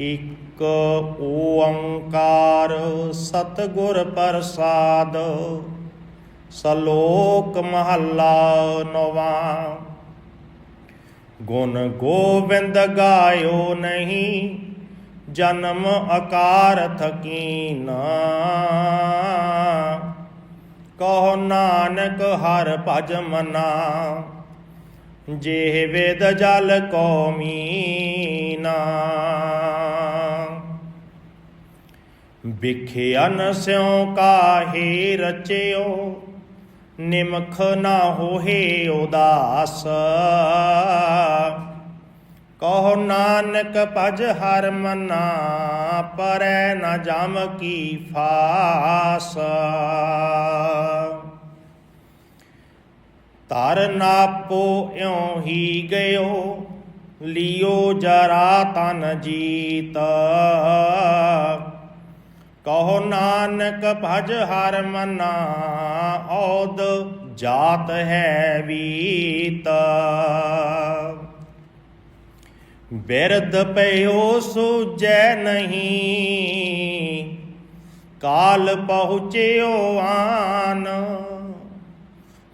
ਇਕ ਓੰਕਾਰ ਸਤਿਗੁਰ ਪ੍ਰਸਾਦ, ਸਲੋਕ ਮਹੱਲਾ ਨੌਵਾਂ। ਗੁਣ ਗੋਬਿੰਦ ਗਾਇਓ ਨਹੀਂ, ਜਨਮ ਅਕਾਰ ਥਕੀਨਾ। ਕਹੋ ਨਾਨਕ ਹਰ ਭਜ ਮਨਾ, ਜੇ ਵੇਦ ਜਲ ਕੋ ਮੀਨਾ। ਵਿਖਿਆਨ ਸਿਉ ਕਾਹੇ ਰਚਿਓ, ਨਿਮਖ ਨਾ ਹੋਏ ਉਦਾਸ। ਕਹੋ ਨਾਨਕ ਭਜ ਹਰ ਮਨਾ, ਪਰੈ ਨ ਜਮ ਕੀ ਫਾਸ। ਤਰ ਨਾਪੋ ਇਉ ਹੀ ਗਇਓ, ਲਿਓ ਜਰਾ ਤਨ ਜੀਤ। ਕਹੋ ਨਾਨਕ ਭਜ ਹਰ ਮਨਾ, ਔਦ ਜਾਤ ਹੈ ਵੀਤ। ਬਿਰਦ ਪਇਓ ਸੁਜੈ ਨਹੀਂ, ਕਾਲ ਪਹੁੰਚਿਓ ਆਨ।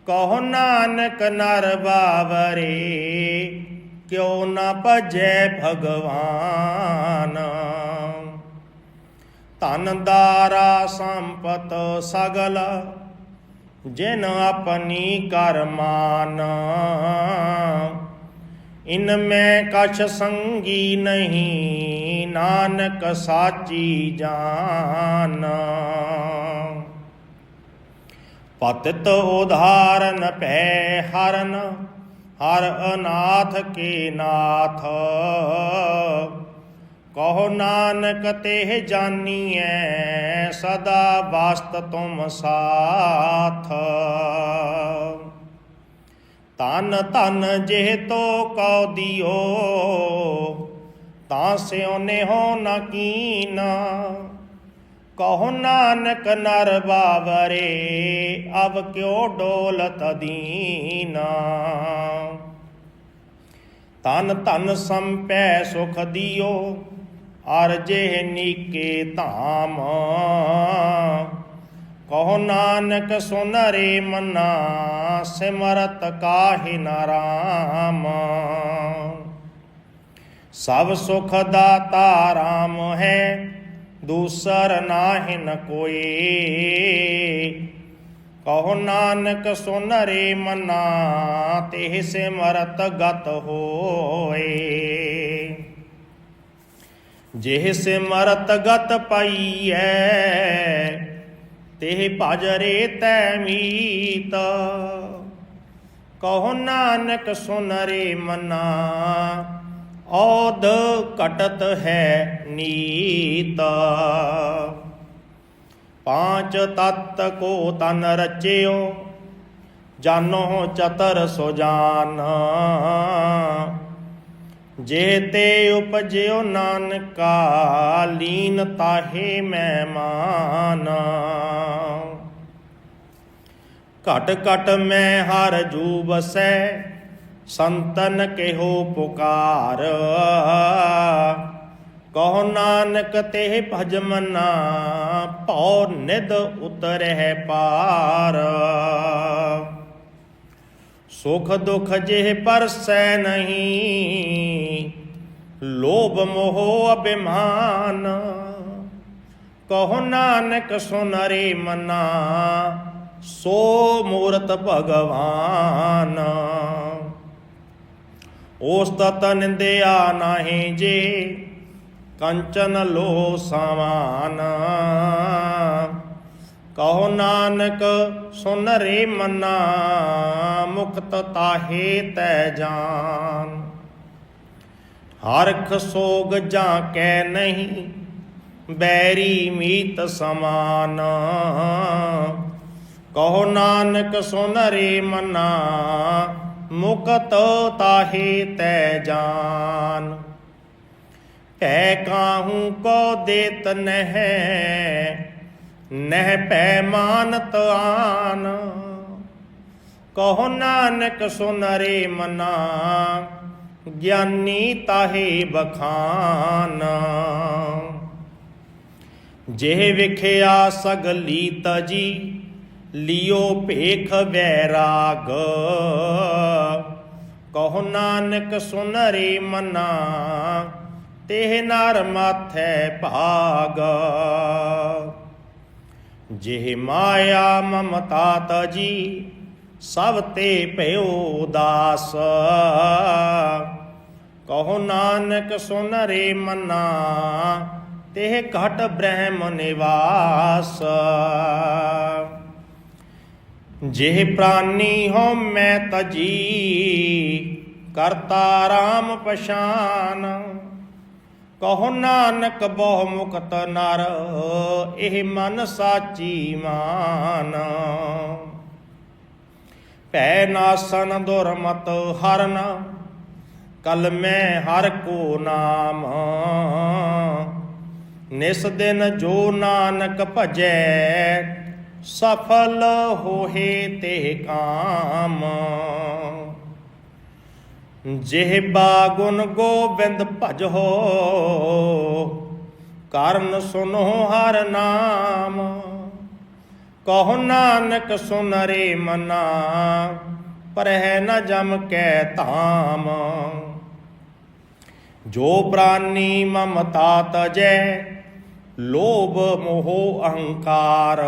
ਕਹੋ ਨਾਨਕ ਨਰ ਬਾਵਰੇ, ਕਿਉ ਨਾ ਭਜੈ ਭਗਵਾਨ। ਧਨ ਦਾਰਾ ਸੰਪਤ ਸਗਲ, ਜਿਨ ਆਪਣੀ ਕਰਮਾਨ ਇਨ ਮੈਂ ਕਛ ਸੰਗੀ ਨਹੀਂ, ਨਾਨਕ ਸਾਚੀ ਜਾਨ। ਪਤਿਤ ਉਧਾਰਨ ਭੈ ਹਰਨ, ਹਰ ਅਨਾਥ ਕੇ ਨਾਥ। ਕਹੋ ਨਾਨਕ ਤੇ ਜਾਨੀਐ, ਸਦਾ ਵਾਸਤ ਤੁਮ ਸਾਥ। ਤਨ ਤਨ ਜਿਹ ਤੋ ਕਉ ਦਿਓ, ਤਾਂ ਸਿਉ ਹੋ ਨ ਕੀਨਾ। ਕਹੋ ਨਾਨਕ ਨਰ ਬਾਵਰੇ, ਅਬ ਕਿਉ ਡੋਲਤ ਦੀਨਾ। ਤਨ ਤਨ ਸੰਪੈ ਸੁਖ ਦਿਓ ਅਰ ਜੇ ਨੀਕੇ ਧਾਮ। ਕਹੋ ਨਾਨਕ ਸੁਨਰੇ ਮਨਾ, ਸਿਮਰਤ ਕਾਹਿ ਨਾਰਾਮ ਸਭ ਸੁਖ ਦਾਤਾ ਰਾਮ ਹੈ, ਦੂਸਰ ਨਾਹਿ ਨ ਕੋਏ। ਕਹੋ ਨਾਨਕ ਸੁਨਰੇ ਮਨਾ ਤੇ ਸਿਮਰਤ ਗਤ ਹੋਏ। ਜਿਹ ਸਿਮਰਤ ਗਤ ਪਾਈਐ ਤੇ ਭਜਰੇ ਤੈ ਮੀਤ। ਕਹੋ ਨਾਨਕ ਸੁਨਰੇ ਮਨਾ ਔਦ ਘਟਤ ਹੈ ਨੀਤ। ਪਾਂਚ ਤਤ ਕੋ ਤਨ ਰਚਿਓ, ਜਾਨੋ ਚਤਰ ਸੋ ਜਾਨ। ਜੇ ਤੇ ਉਪਜਿਓ ਨਾਨਕਾ, ਲੀਨ ਤਾਹੇ ਮਹਿਮਾਨ ਘਟ ਘਟ ਮੈਂ ਹਰ ਜੂ ਬਸੈ ਸੰਤਨ ਕਿਹੋ ਪੁਕਾਰ। ਕਹੋ ਨਾਨਕ ਤੇ ਭਜ ਮਨਾ, ਭਉ ਨਿਦ ਉਤਰਹਿ ਪਾਰ। ਸੁਖ ਦੁਖ ਜਿਹ ਪਰਸੈ ਨਹੀਂ ਲੋਭ ਮੋਹ ਅਭਿਮਾਨ। ਕਹੋ ਨਾਨਕ ਸੁਨਰੇ ਮਨਾ, ਸੋ ਮੂਰਤ ਭਗਵਾਨ। ਉਸ ਤਤ ਨਿੰਦਿਆ ਨਾਹੀ ਜੇ, ਕੰਚਨ ਲੋ ਸਮਾਨ ਕਹੋ ਨਾਨਕ ਸੁਨਰੇ ਮਨਾ, ਮੁਕਤ ਤਾਹੇ ਤੈ ਜਾਨ। ਹਰਖ ਸੋਗ ਜਾਂ ਕੈ ਨਹੀਂ, ਬੈਰੀ ਮੀਤ ਸਮਾਨ। ਕਹੋ ਨਾਨਕ ਸੁਨ ਰੇ ਮਨਾ, ਮੁਕਤ ਤਾਹੇ ਤੈ ਜਾਨ। ਭੈ ਕਾਹੂ ਕੋ ਦੇਤ ਨਹਿ ਨਹਿ ਪੈ ਮਾਨਤ ਆਨ। ਕਹੋ ਨਾਨਕ ਸੁਨ ਰੇ ਮਨਾ ਗਿਆਨੀ ਤਾਹੇ ਬਖਾਨ। ਜਿਹ ਵਿਖਿਆ ਸਗਲੀ ਤਜੀ, ਲਿਓ ਭੇਖ ਵੈਰਾਗ ਕਹੋ ਨਾਨਕ ਸੁਨ ਰੇ ਮਨਾ, ਤੇਹ ਨਰ ਮਾਥੈ ਭਾਗ। ਜਿਹ ਮਾਇਆ ਮਮਤਾ ਤਜੀ, ਸਭ ਤੇ ਭਇਓ ਦਾਸ। ਕਹੋ ਨਾਨਕ ਸੁਨ ਰੇ ਮਨਾ, ਤੇਹ ਘਟ ਬ੍ਰਹਮ ਨਿਵਾਸ। ਜਿਹ ਪ੍ਰਾਨੀ ਹੋ ਮੈਂ ਤਜੀ, ਕਰਤਾ RAM ਪਛਾਨ। ਕਹੋ ਨਾਨਕ ਬਹੁ ਮੁਕਤ ਨਰ, ਇਹ ਮਨ ਸਾਚੀ ਮਾਨ। ਭੈ ਨਾਸਨ ਦੁਰਮਤ ਹਰਨ ਕਲ ਮੈਂ ਹਰ ਕੋ ਨਾਮ। ਨਿਸ ਦਿਨ ਜੋ ਨਾਨਕ ਭਜੈ, ਸਫਲ ਹੋਏ ਤੇ ਕਾਮ। ਜਿਹ ਬਾਗੁਨ ਗੋਬਿੰਦ ਭਜੋ, ਕਰਨ ਸੁਨੋ ਹਰ ਨਾਮ। ਕਹੋ ਨਾਨਕ ਸੁਨ ਰੇ ਮਨਾ, ਪਰਹਿ ਨ ਜਮ ਕੈ ਧਾਮ। ਜੋ ਪ੍ਰਾਨੀ ਮਮਤਾ ਤਜੈ ਲੋਭ ਮੋਹ ਅਹੰਕਾਰ।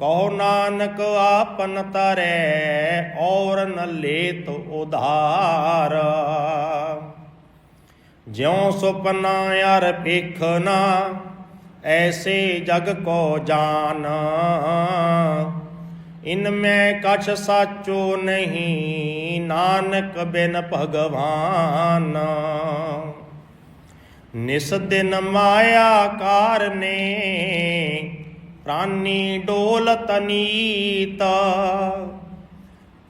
ਕਹੋ ਨਾਨਕ ਆਪਨ ਤਰੈ, ਔਰ ਨ ਲੇਤ ਉਧਾਰ। ਜਿਉ ਸੁਪਨਾ ਯਾਰ ਭੇਖਨਾ ਐਸੇ ਜਗ ਕੋ ਜਾਨ। ਇਨ ਮੈਂ ਕਛ ਸਾਚੋ ਨਹੀਂ ਨਾਨਕ ਬਿਨ ਭਗਵਾਨ। ਨਿਸ ਦਿਨ ਮਾਇਆ ਕਾਰਨੇ, ਪ੍ਰਾਨੀ ਡੋਲਤ ਨੀਤ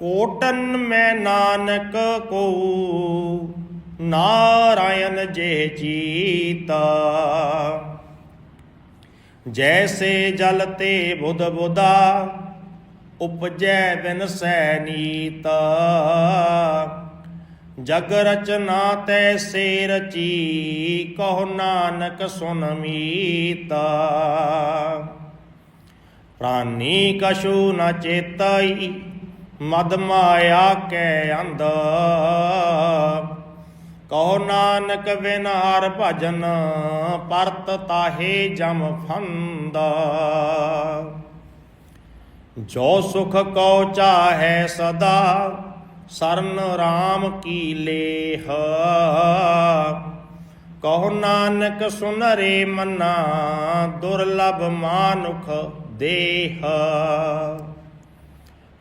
ਕੋਟਨ ਮੈਂ ਨਾਨਕ ਕੋ ਨਾਰਾਇਣ ਜੇ ਜੀਤਾ ਜੈਸੇ ਜਲ ਤੇ ਬੁਧ ਬੁਦਾ ਉਪਜੈ ਬਿਨ ਸੈ ਨੀਤ। ਜਗ ਰਚਨਾ ਤੈਸੇ ਰਚੀ ਕਹੋ ਨਾਨਕ ਸੁਨ ਮੀਤਾ। ਪ੍ਰਾਨੀ ਕਛੂ ਨ ਚੇਤਈ, ਮਦ ਮਾਇਆ ਕੈ ਅੰਧ। ਕਹੋ ਨਾਨਕ ਬਿਨ ਹਰ ਭਜਨ, ਪਰਤ ਤਾਹੇ ਜਮ ਫੰਦ। ਜੋ ਸੁਖ ਕਉ ਚਾਹੈ ਸਦਾ, ਸਰਨ RAM ਕੀ ਲੇਹ। ਕਹੋ ਨਾਨਕ ਸੁਨਰੇ ਮਨਾ, ਦੁਰਲਭ ਮਾਨੁਖ ਦੇਹ।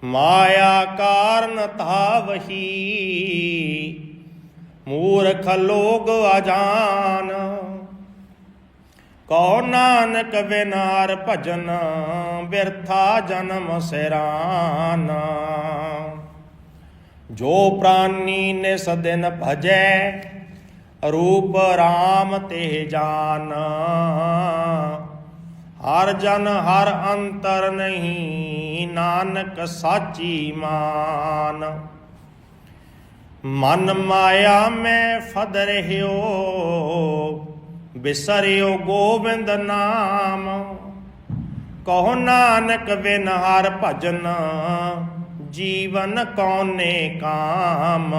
ਮਾਇਆ ਕਾਰਨ ਧਾਵਹੀ ਮੂਰਖ ਲੋਗ ਅਜਾਨ। ਕਹੋ ਨਾਨਕ ਵਿਨਾਰ ਭਜਨ, ਬਿਰਥਾ ਜਨਮ ਸਿਰਾਨ। ਜੋ ਪ੍ਰਾਨੀ ਨੇ ਸਦਨ ਭਜੈ, ਰੂਪ RAM ਤੇ ਜਾਨ। ਹਰ ਜਨ ਹਰ ਅੰਤਰ ਨਹੀਂ, ਨਾਨਕ ਸਾਚੀ ਮਾਨ। ਮਨ ਮਾਇਆ ਮੈਂ ਫਦ ਰਹਿਓ ਬਿਸਰਿਓ ਗੋਬਿੰਦ ਨਾਮ। ਕਹੋ ਨਾਨਕ ਬਿਨ ਹਰ ਭਜਨ, ਜੀਵਨ ਕੌਨੇ ਕਾਮ।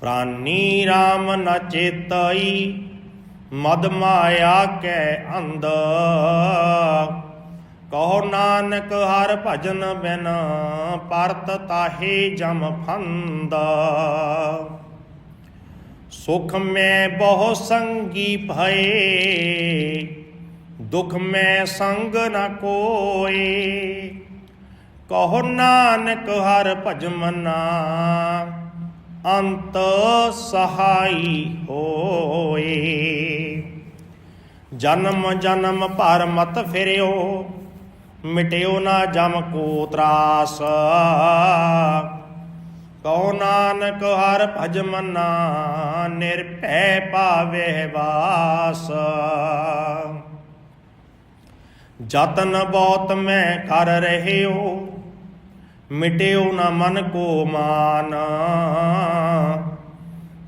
ਪ੍ਰਾਨੀ RAM ਨ ਚੇਤਈ, ਮਦ ਮਾਇਆ ਕੈ ਅੰਧ। ਕਹੋ ਨਾਨਕ ਹਰ ਭਜਨ ਬਿਨ, ਪਰਤ ਤਾਹੇ ਜਮ ਫੰਦ। ਸੁਖ ਮੈਂ ਬਹੁ ਸੰਗੀ ਭਏ, ਦੁਖ ਮੈਂ ਸੰਗ ਨ ਕੋਏ। ਕਹੋ ਨਾਨਕ ਹਰ ਭਜ ਮਨਾ, ਅੰਤ ਸਹਾਈ ਹੋਏ। ਜਨਮ ਜਨਮ ਭਰ ਮਤ ਫਿਰਿਓ, ਮਿਟਿਓ ਨਾ ਜਮ ਕੋ ਤਰਾਸ। ਕਉ ਨਾਨਕ ਹਰ ਭਜ ਮਨਾ, ਨਿਰਭੈ ਪਾਵੇ ਵਾਸ। ਜਤਨ ਬਹੁਤ ਮੈਂ ਕਰ ਰਹਿਓ, ਮਿਟਿਓ ਨਾ ਮਨ ਕੋ ਮਾਨ।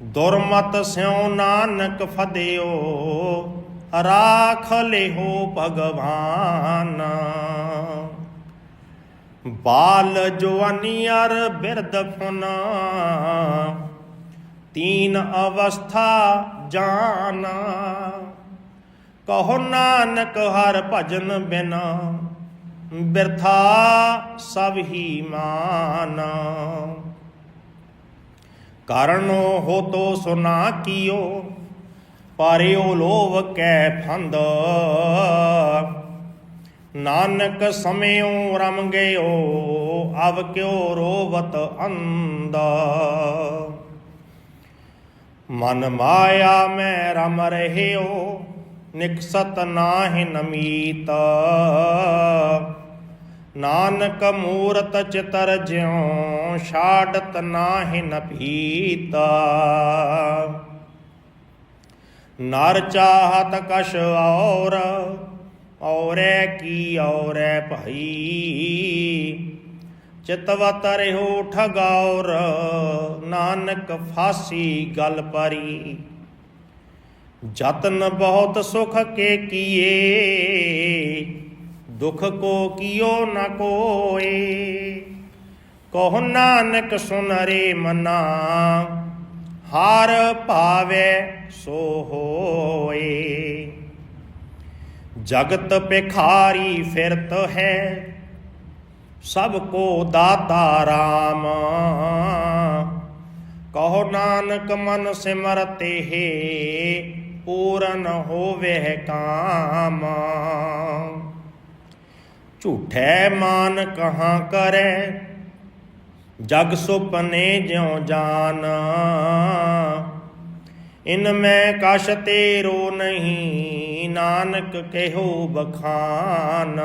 ਦੁਰਮਤ ਸਿਉ ਨਾਨਕ ਫਦਿਓ, ਰਾਖ ਲਿਹੋ ਭਗਵਾਨ। ਬਾਲ ਜਵਾਨੀ ਅਰ ਬਿਰਦ ਫੁਨ। ਤੀਨ ਅਵਸਥਾ ਜਾਨ। ਕਹੋ ਨਾਨਕ ਹਰ ਭਜਨ ਬਿਨਾ। ਬਿਰਥਾ ਸਭ ਹੀ ਮਾਨ। ਕਰਨੋ ਹੋ ਤੋ ਸੁਨਾ ਕੀਓ ਪਾਰਿਓ ਲੋਭ ਕੈ ਫੰਦ। ਨਾਨਕ ਸਮਿਓ ਰਮ ਗਇਓ ਅਬ ਕਿਉ ਰੋਵਤ ਅੰਦ ਮਨ ਮਾਇਆ ਮੈਂ ਰਮ ਰਹਿਓ, ਨਿਕਸਤ ਨਾਹਿ ਨਮੀਤ। ਨਾਨਕ ਮੂਰਤ ਚਿਤਰ ਜਿਉ, ਛਾੜਤ ਨਾਹਿ ਨ ਨਰ ਚਾਹਤ ਕਸ਼ ਔਰ ਔਰੈ ਕੀ ਔਰੈ ਭਾਈ? ਚਿਤਵਤ ਰਹਿਓ ਠਗੌਰ, ਨਾਨਕ ਫਾਸੀ ਗਲ ਪਰੀ। ਜਤਨ ਬਹੁਤ ਸੁਖ ਕੇ ਕੀਏ, ਦੁਖ ਕੋ ਕੀਓ ਨ ਕੋਏ। ਕਹੁ ਨਾਨਕ ਸੁਨ ਰੇ ਮਨਾ, ਹਾਰ ਭਾਵੇ ਸੋ ਹੋਏ। ਜਗਤ ਭਿਖਾਰੀ ਫਿਰਤ ਹੈ, ਸਭ ਕੋ ਦਾਤਾ ਰਾਮ। ਕਹੋ ਨਾਨਕ ਮਨ ਸਿਮਰਤੇ ਹੈ, ਪੂਰਨ ਹੋਵੇ ਕਾਮ। ਝੂਠੈ ਮਾਨ ਕਹਾਂ ਕਰੈ, ਜਗ ਸੁਪਨੇ ਜਿਉ ਜਾਨ। ਇਨ ਮੈਂ ਕਛ ਤੇਰੋ ਨਹੀਂ, ਨਾਨਕ ਕਹਿਓ ਬਖਾਨ।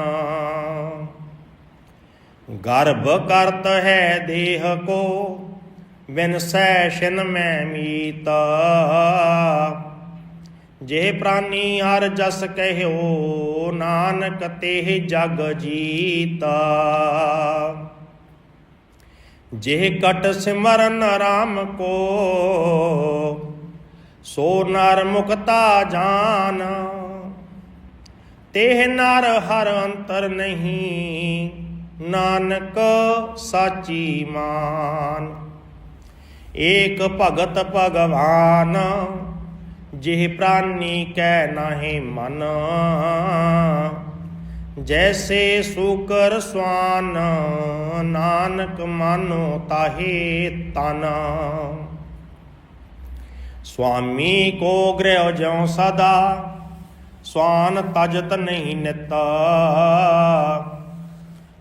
ਗਰਭ ਕਰਤ ਹੈ ਦੇਹ ਕੋ, ਬਿਨ ਸੈਸ਼ਨ ਮੈਂ ਮੀਤਾ। ਜੇ ਪ੍ਰਾਨੀ ਹਰ ਜਸ ਕਹਿਓ, ਨਾਨਕ ਤੇ ਜਗ ਜੀਤਾ। ਜੇ ਕਟ ਸਿਮਰਨ ਰਾਮ ਕੋ ਸੋ ਨਰ ਮੁਕਤਾ ਜਾਨ। ਤੇ ਨਰ ਹਰ ਅੰਤਰ ਨਹੀਂ, ਨਾਨਕ ਸਾਚੀ ਮਾਨ। ਏਕ ਭਗਤ ਭਗਵਾਨ, ਜਿਹ ਪ੍ਰਾਨੀ ਕੈ ਨਾਹੀ ਮਨ। ਜੈਸੇ ਸੂਕਰ ਸਵਾਨ, ਨਾਨਕ ਮਾਨੋ ਤਾਹੇ ਤਨ। ਸੁਆਮੀ ਕੋ ਗ੍ਰਹਿ ਜਿਉ ਸਦਾ, ਸਵਾਨ ਤਜਤ ਨਹੀਂ ਨਿਤਾ।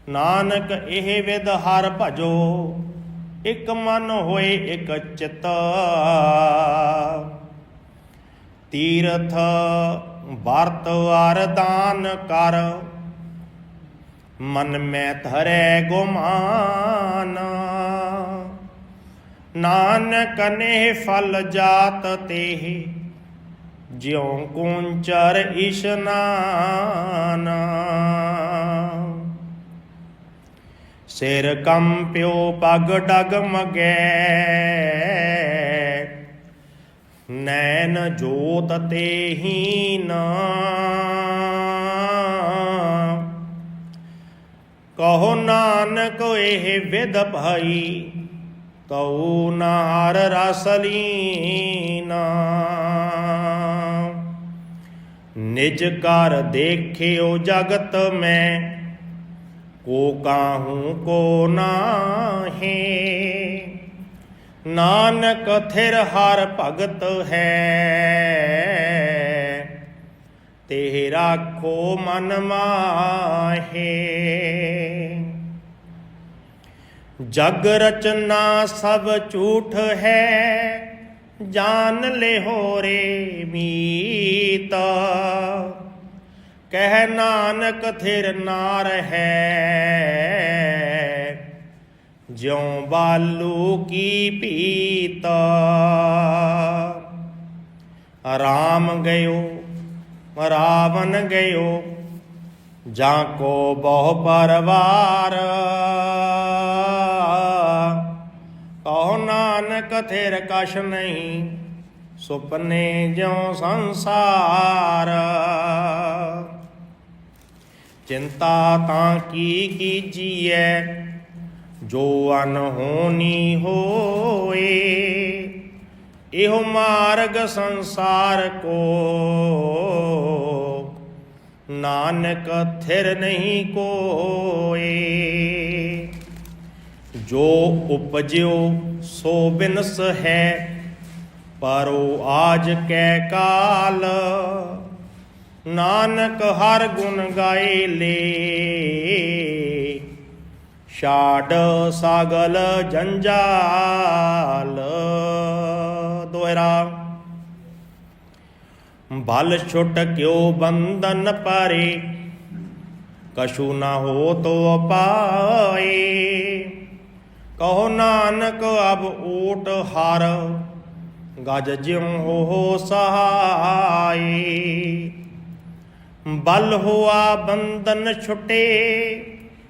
ਨਾਨਕ ਇਹ ਵਿਦ ਹਰ ਭਜੋ, ਇਕ ਮਨ ਹੋਏ ਇਕ ਚਿਤ। ਤੀਰਥ ਵਰਤ ਅਰਦਾਨ ਕਰ, ਮਨ ਮੈਂ ਧਰੈ ਗੁਮਾਨ। ਨਾਨਕ ਨੇ ਫਲ ਜਾਤ ਤੇ ਜਿਉ ਕੁੰਚਰ ਇਸ਼ਨਾਨ ਸਿਰ ਕੰਪਿਓ ਪਗ ਡਗ ਮਗੈ, ਨੈਣ ਜੋਤ ਤੇ ਹੀਨ ਕਹੋ ਨਾਨਕ ਇਹ ਵਿਦ ਭਾਈ ਤਉ ਨਾਰ ਰਸ ਲੀਨਾ ਨਿਜ ਕਰ ਦੇਖਿਓ ਜਗਤ ਮੈਂ, ਕੋ ਕਾਹੂ ਕੋ ਨਾਹੀ। ਨਾਨਕ ਥਿਰ ਹਰ ਭਗਤ ਹੈ, ਤੇਰਾ ਖੋ ਮਨ ਮਾਹੇ। ਜਗ ਰਚਨਾ ਸਭ ਝੂਠ ਹੈ, ਜਾਨ ਲਿਹੋ ਰੇ ਮੀਤ। ਕਹਿ ਨਾਨਕ ਥਿਰ ਨਾਰ ਹੈ, ਜਿਉ ਬਾਲੂ ਕੀ ਪੀਤ। ਰਾਮ ਗਇਓ, ਰਾਵਣ ਗਇਓ, ਜਾਂ ਕੋ ਬਹੁ ਪਰਵਾਰ। ਕਹੋ ਨਾਨਕ ਥਿਰ ਕਛ ਨਹੀਂ, ਸੁਪਨੇ ਜਿਉ ਸੰਸਾਰ। ਚਿੰਤਾ ਤਾਂ ਕੀ ਕੀਜੀਐ, ਜੋ ਅਨ ਅਨਹੋਨੀ ਹੋਏ। ਇਹੋ ਮਾਰਗ ਸੰਸਾਰ ਕੋ। ਨਾਨਕ ਥਿਰ ਨਹੀਂ ਕੋਏ। ਜੋ ਉਪਜਿਓ ਸੋ ਬਿਨਸ ਹੈ, ਪਰੋ ਆਜ ਕੈ ਕਾਲ। ਨਾਨਕ ਹਰ ਗੁਣ ਗਾਏ ਲੇ। ਛਾੜ ਸਾਗਲ ਜੰਜਾਲ। ਦੋਹਰਾ। ਬਲ ਛੁੱਟ ਕਿਉ ਬੰਧਨ ਪਾਰੇ। ਕਛੂ ਨਾ ਹੋ ਤੋ ਪਾਏ। ਕਹੋ ਨਾਨਕ ਅਬ ਓਟ ਹਰ, ਗਜ ਜਿਉ ਹੋ ਸਹਾਈ। ਬਲ ਹੁਆ ਬੰਧਨ ਛੁਟੇ,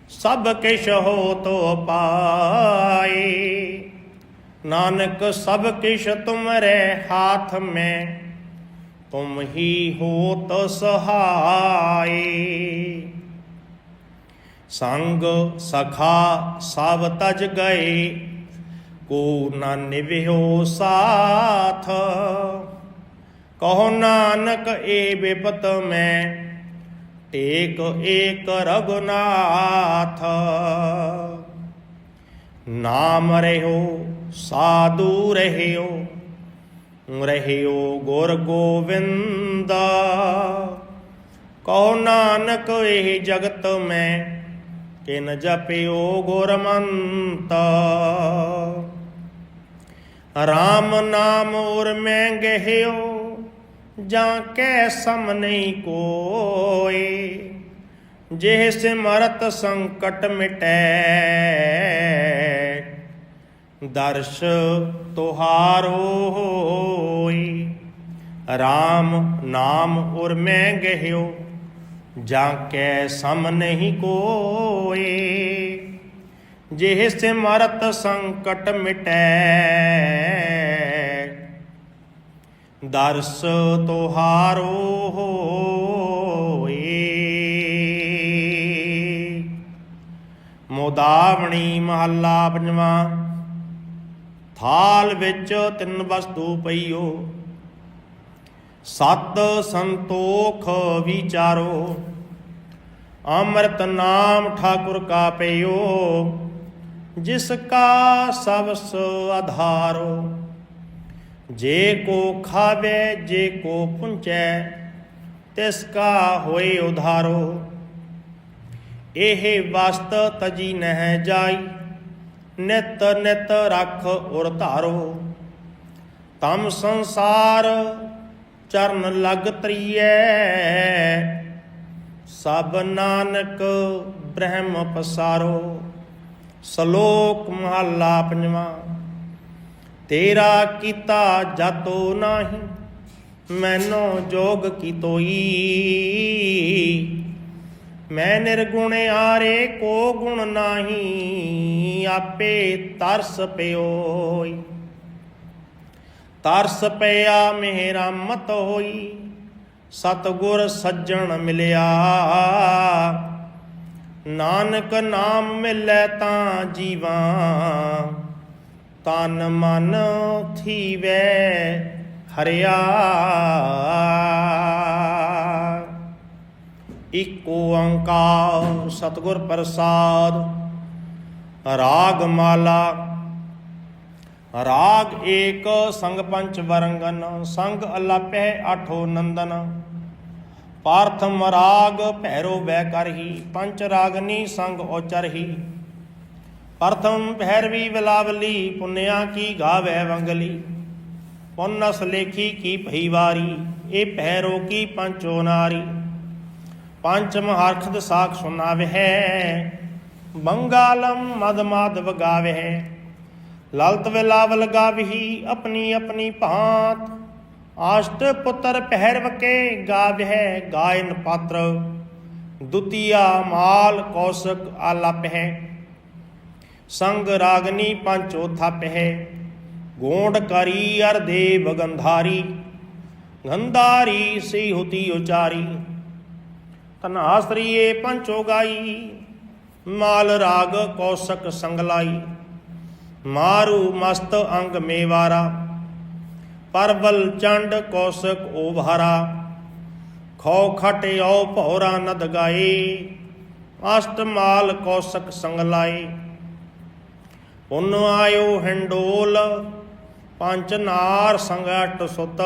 ਸਭ ਕਿਛ ਹੋ ਤੋ ਪਾਏ ਨਾਨਕ ਸਭ ਕਿਛ ਤੁਮਰੇ ਹਾਥ ਮੈਂ, ਤੁਮ ਹੀ ਹੋ ਤੋ ਸਹਾਈ। ਸੰਗ ਸਖਾ ਸਭ ਤਜ ਗਏ, ਕੋ ਨਾ ਨਿਵਿਓ ਸਾਥ। ਕਹੋ ਨਾਨਕ ਏ ਬਿਪਤ ਮੈਂ, ਟੇਕ ਏਕ ਰਗੁਨਾਥ ਨਾਮ ਰਹਿਓ, ਸਾਧੂ ਰਹਿਓ ਰਹਿਓ ਗੁਰ ਗੋਵਿੰਦ। ਕਹੋ ਨਾਨਕ ਇਹ ਜਗਤ ਮੈਂ ਕਿਨ ਜਪਿਓ ਗੁਰਮੰਤ। ਰਾਮ ਨਾਮ ਉਰ ਮੈਂ ਗਹਿਓ ਜਾਂ ਕੈ ਸਮ ਨਹੀਂ ਕੋਏ। ਜਿਹ ਸਿਮਰਤ ਸੰਕਟ ਮਿਟੈ, ਦਰਸ਼ ਤੁਹਾਰੋ ਹੋਈ। RAM ਨਾਮ ਉਰ ਮੈਂ ਗਹਿਓ ਜਾਂ ਕੈ ਸਮ ਨਹੀਂ ਕੋਏ ਜਿਹ ਸਿਮਰਤ ਸੰਕਟ ਮਿਟੈ। ਦਰਸ ਤੋਹਾਰੋ ਹੋਏ। ਮੋਦਾਵਣੀ ਮਹੱਲਾ ਪੰਜਵਾਂ, ਥਾਲ ਵਿੱਚ ਤਿੰਨ ਵਸਤੂ ਪਈਓ। ਸਤ ਸੰਤੋਖ ਵਿਚਾਰੋ, ਅੰਮ੍ਰਿਤ ਨਾਮ ਠਾਕੁਰ ਕਾ ਪਈਓ ਜਿਸ ਕਾ ਸਬਸ ਆਧਾਰੋ। ਜੇ ਕੋ ਖਾਵੇ, ਜੇ ਕੋ ਪੁੰਚੈ, ਤਿਸ ਕਾ ਹੋਏ ਉਧਾਰੋ। ਇਹ ਵਸਤ ਤਜੀ ਨਹਿ ਜਾਈ, ਨਿਤ ਨਿਤ ਰਖ ਉਰ ਧਾਰੋ। ਤਮ ਸੰਸਾਰ ਚਰਨ ਲਗ ਤਰੀਐ ਸਭ ਨਾਨਕ ਬ੍ਰਹਮ ਪਸਾਰੋ, ਸ਼ਲੋਕ ਮਹੱਲਾ ਪੰਜਵਾਂ। ਤੇਰਾ ਕੀਤਾ ਜਾਤੋ ਨਾਹੀ, ਮੈਨੋ ਜੋਗ ਕੀਤੋਈ ਮੈਂ ਨਿਰਗੁਣ ਆਰੇ ਕੋ ਗੁਣ ਨਾਹੀ, ਆਪੇ ਤਰਸ ਪਿਓਈ। ਤਰਸ ਪਿਆ ਮੇਰਾ ਮਤ ਹੋਈ ਸਤਗੁਰ ਸੱਜਣ ਮਿਲਿਆ। ਨਾਨਕ ਨਾਮ ਮਿਲੈ ਤਾਂ ਜੀਵਾਂ, ਤਨ ਮਨ ਥੀਵੈ ਹਰਿਆ। ਇਕ ਓੰਕਾਰ ਸਤਿਗੁਰ ਪ੍ਰਸਾਦ ਰਾਗ ਮਾਲਾ ਰਾਗ ਏਕ ਸੰਗ ਪੰਚ ਵਰੰਗਨ, ਸੰਗ ਅਲਾਪੈ ਆਠੋ ਨੰਦਨ। ਪਾਰਥਮ ਰਾਗ ਭੈਰੋ ਬੈ ਕਰਹੀ, ਪੰਚ ਰਾਗਨੀ ਸੰਗ ਉਚਰਹੀ। ਪ੍ਰਥਮ ਭੈਰਵੀ ਵਿਲਾਵਲੀ, ਪੁੰਨਿਆ ਕੀ ਗਾਵੇ ਵੰਗਲੀ। ਪੁੰਨਸ ਲੇਖੀ ਕੀ ਭਈ ਵਾਰੀ, ਇਹ ਭੈਰੋ ਕੀ ਪੰਚੋ ਨਾਰੀ। ਪੰਚਮ ਹਰਖਦ ਸਾਖ ਸੁਨਾਵਹਿ, ਬੰਗਾਲਮ ਮਦ ਮਦ ਹੈ ਲਲਤ ਵਿਲਾਵਲ ਗਾਵਹੀ ਆਪਣੀ ਆਪਣੀ ਭਾਂਤ। ਆਸ਼ਟ ਪੁੱਤਰ ਪਹਿਰਵ ਕੇ ਗਾਵਹਿ ਗਾਇਨ ਪਾਤਰ। ਦੁਤੀਆ ਮਾਲ ਕੌਸਕ ਆਲਪ ਹੈ ਸੰਗ ਰਾਗਨੀ ਪੰਚੋ ਥਪਹਿ ਗੋਂਡ ਕਰੀ ਅਰ ਦੇਵ ਗੰਧਾਰੀ। ਗੰਧਾਰੀ ਸੀ ਹੁਤੀ ਉਚਾਰੀ ਤਨਾਸਰੀਏ ਪੰਚੋ ਗਾਈ। ਮਾਲ ਰਾਗ ਕੌਸਕ ਸੰਗਲਾਈ। ਮਾਰੂ ਮਸਤ ਅੰਗ ਮੇਵਾਰਾ, ਪਰਵਲ ਚੰਡ ਕੌਸਕ ਓਭਾਰਾ ਖੋ ਖਟਿਓ ਭੌਰਾ ਨਦ ਗਾਏ, ਅਸ਼ਟ ਮਾਲ ਕੌਸਕ ਸੰਗਲਾਏ। ਪੁਨ ਆਇਓ ਹੰਡੋਲ ਪੰਚ ਨਾਰ ਸੰਗਟ ਸੁਤ,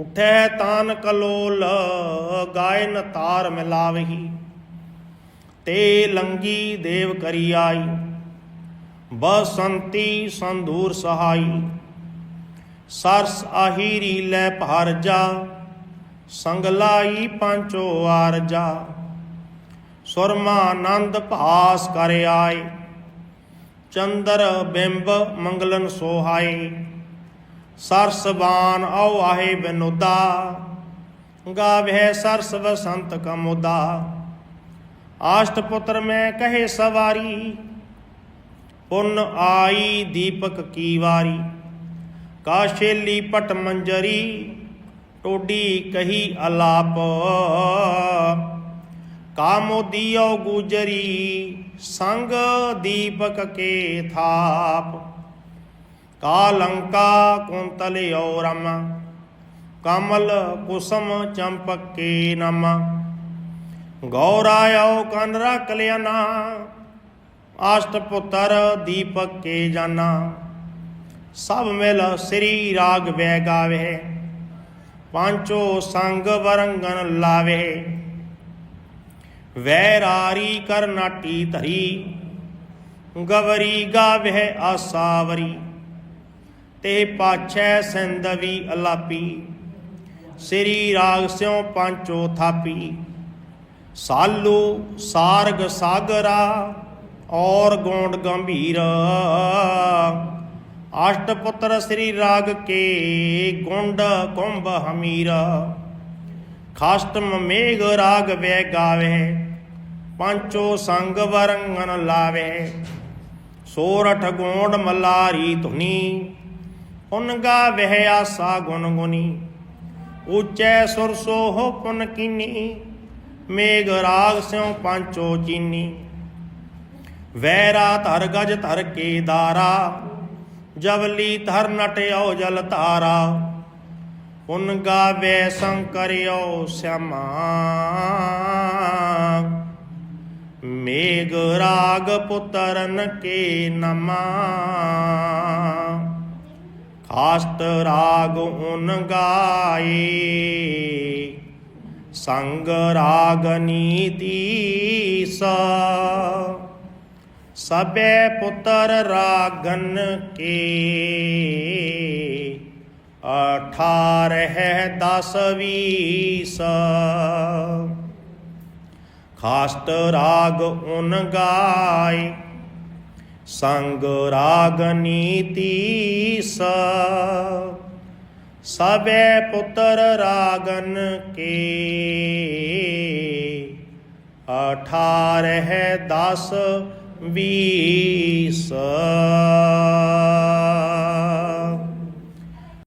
ਉਠੈ ਤਾਨ ਕਲੋਲ, ਗਾਇਨ ਤਾਰ ਮਿਲਾਵਹੀ, ਤੇ ਲੰਗੀ ਦੇਵ ਕਰੀ ਆਈ। ਬਸੰਤੀ ਸੰਧੂਰ ਸਹਾਈ। ਸਰਸ ਆਹੀਰੀ ਲੈ ਭਾਰ ਜਾ ਸੰਗਲਾਈ ਪੰਚੋ ਆਰਜਾ ਸੁਰਮਾਨੰਦ ਭਾਸ ਕਰ ਆਏ, ਚੰਦਰ ਬਿੰਬ ਮੰਗਲਨ ਸੋਹਾਏ। ਸਰਸਬਾਨ ਆਉ ਆਹੇ ਬਿਨੁਦਾ ਗਾਵੇ ਸਰਸ ਵਸੰਤ ਕਮੁਦਾ। ਆਸ਼ਟ ਪੁੱਤਰ ਮੈਂ ਕਹੇ ਸਵਾਰੀ ਪੁੰਨ ਆਈ ਦੀਪਕ ਕੀ ਵਾਰੀ, ਕਾਸ਼ੇਲੀ ਪਟ ਮੰਜਰੀ, ਟੋਡੀ ਕਹੀ ਅਲਾਪ। ਕਾਮੋ ਕਾਮੋਦੀਓ ਗੁਜਰੀ, ਸੰਗ ਦੀਪਕ ਕੇ ਥਾਪ। ਕਾਲੰਕਾ ਕੁੰਤਲਿਓ ਰਮ, ਕਮਲ ਕੁਸਮ ਚੰਪਕ ਕੇ ਨਮ। ਗੌਰਾਇਓ ਕਨਰਾ ਰਖ ਲਿਆਨਾ ਪੁੱਤਰ ਦੀਪਕ ਕੇ ਜਾਨਾ। ਸਭ ਮਿਲ ਸ੍ਰੀ ਰਾਗ ਵੈ ਗਾਵੇ। ਪਾਂਚੋ ਸੰਗ ਵਰੰਗਨ ਲਾਵੇ। ਵੈਰਾਰੀ ਕਰ ਨਾਟੀ ਧਰੀ। ਗਵਰੀ ਗਾਵੇ ਆਸਾਵਰੀ ਤੇ ਪਾਛੈ ਸਿੰਦਵੀ ਅਲਾਪੀ। ਸ੍ਰੀ ਰਾਗ ਸਿਉ ਪਾਂਚੋ ਥਾਪੀ। ਸਾਲੂ ਸਾਰਗ ਸਾਗਰਾ ਔਰ ਗੋਂਡ ਗੰਭੀਰ। ਅਸ਼ਟ ਪੁੱਤਰ ਸ੍ਰੀ ਰਾਗ ਕੇ ਗੁੰਡ ਕੁੰਭ ਹਮੀਰ। ਖਾਸਟਮ ਮੇਘ ਰਾਗ ਵੈ ਗਾਵੇ, ਪੰਚੋ ਸੰਗ ਵਰੰਗਨ ਲਾਵੇ। ਸੋਰਠ ਗੋਂਡ ਮਲਾਰੀ ਧੁਨੀ ਉਨ ਗਾਵੇ ਆਸਾ ਗੁਨ ਗੁਨੀ। ਉੱਚੈ ਸੁਰ ਸੋਹ ਪੁਨ ਕੀਨੀ, ਮੇਘ ਰਾਗ ਸਿਉ ਪੰਚੋ ਚੀਨੀ। ਵੈਰਾ ਧਰ ਗਜ ਧਰ ਕੇ ਦਾਰਾ, ਜਵਲੀ ਧਰ ਨਟਿਓ ਜਲ ਧਾਰਾ। ਪੁਨ ਗਾਵੇ ਸੰਕਰਿਓ ਸਿਆਮਾ ਮੇਘ ਰਾਗ ਪੁੱਤਰਨ ਕੇ ਨਮਾ। ਖਾਸਤ ਰਾਗ ਉਨ ਗਾਏ। ਸੰਗ ਰਾਗ ਨੀਤੀ ਸਾ। ਸਭੈ ਪੁੱਤਰ ਰਾਗਨ ਕੇ। 18 ਹੈ ਦਸ 20 ਖਾਸਤ ਰਾਗ ਉਨ ਗਾਏ। ਸੰਗ ਰਾਗ ਨੀਤੀ ਸਭੈ ਪੁੱਤਰ ਰਾਗਨ ਕੇ। 18 ਹੈ ਦਸ viçam.